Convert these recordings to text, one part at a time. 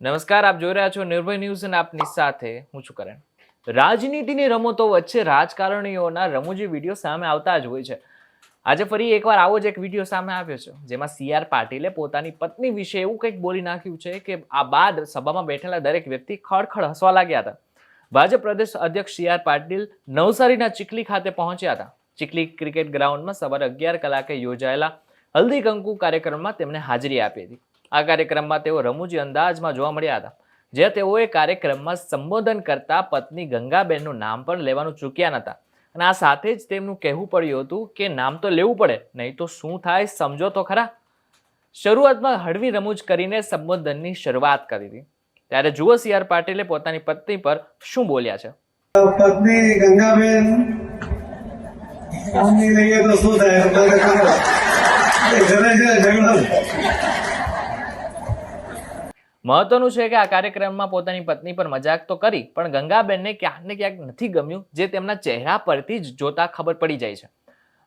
નમસ્કાર, આપ જોઈ રહ્યા છો નિર્ભય ન્યૂઝ અને આપની સાથે હું છું કરણ. રાજનીતિની રમતો વચ્ચે રાજકારણીઓના રમૂજી વીડિયો સામે આવતા જ હોય છે. આજે ફરી એકવાર આવો જ એક વીડિયો સામે આવ્યો છે, જેમાં સી આર પાટીલે પોતાની પત્ની વિશે એવું કંઈક બોલી નાખ્યું છે કે આ બાદ સભામાં બેઠેલા દરેક વ્યક્તિ ખડખડ હસવા લાગ્યા હતા. ભાજપ પ્રદેશ અધ્યક્ષ સી આર પાટીલ નવસારીના ચીખલી ખાતે પહોંચ્યા હતા. ચીખલી ક્રિકેટ ગ્રાઉન્ડમાં સવારે અગિયાર કલાકે યોજાયેલા હલ્દી કંકુ કાર્યક્રમમાં તેમણે હાજરી આપી હતી. આ કાર્યક્રમમાં તેઓ રમૂજી અંદાજમાં જોવા મળ્યા હતા જે તેઓએ કાર્યક્રમમાં સંબોધન કરતા પત્ની ગંગાબેનનું નામ પણ લેવાનું ચૂક્યા નહોતા અને આ સાથે જ તેમનું કહેવું પડ્યું હતું કે નામ તો લેવું પડે, નહીં તો શું થાય સમજો તો ખરા. શરૂઆતમાં હળવી રમૂજ કરીને સંબોધનની શરૂઆત કરી હતી. ત્યારે જુઓ સી આર પાટીલે પોતાની પત્ની પર શું બોલ્યા છે. પત્ની ગંગાબેન કામની લઈએ તો શું થાય તમારે કરો એ ઘરે છે ઝઘડો મહત્વનું છે કે આ કાર્યક્રમમાં પોતાની પત્ની પર મજાક તો કરી, પણ ગંગાબેનને ક્યાંક ને ક્યાંક નથી ગમ્યું જે તેમના ચહેરા પરથી જ જોતા ખબર પડી જાય છે.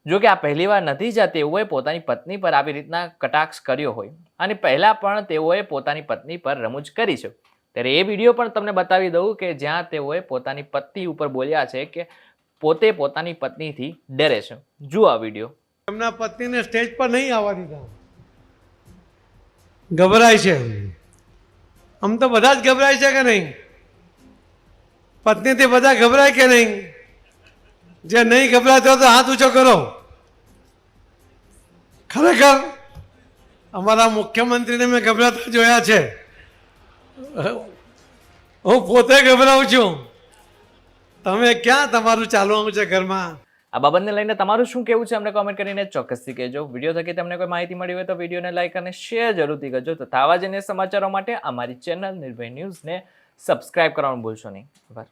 જો કે આ પહેલીવાર નથી જતા તેઓએ પોતાની પત્ની પર આવી રીતના કટાક્ષ કર્યો હોય, અને પહેલાં પણ તેઓએ પોતાની પત્ની પર રમૂજ કરી છે. ત્યારે એ વીડિયો પણ તમને બતાવી દઉં કે જ્યાં તેઓએ પોતાની પત્ની ઉપર બોલ્યા છે કે પોતે પોતાની પત્નીથી ડરે છે. જુઓ આ વીડિયો. એમના પત્નીને સ્ટેજ પર નહીં આવવા દીધા. ગભરાય છે આમ તો બધા જ ગભરાય છે કે નહીં? પત્નીથી બધા ગભરાય કે નહીં? જે નહીં ગભરાતો તો હાથ ઊંચો કરો. ખરેખર અમારા મુખ્યમંત્રીને મેં ગભરાતા જોયા છે. હું પોતે ગભરાઉં છું. તમે ક્યાં તમારું ચાલવાનું છે ઘરમાં? આ બાબતને લઈને તમારું શું કેવું છે અમને કોમેન્ટ કરીને ચોક્કસથી કહેજો. વીડિયો થકી તમને કોઈ માહિતી મળી હોય તો વિડીયોને લાઈક અને શેર જરૂરથી કરજો. તથા આવા જ સમાચારો માટે અમારી ચેનલ નિર્ભય ન્યૂઝને સબસ્ક્રાઇબ કરવાનું ભૂલશો નહીં. આભાર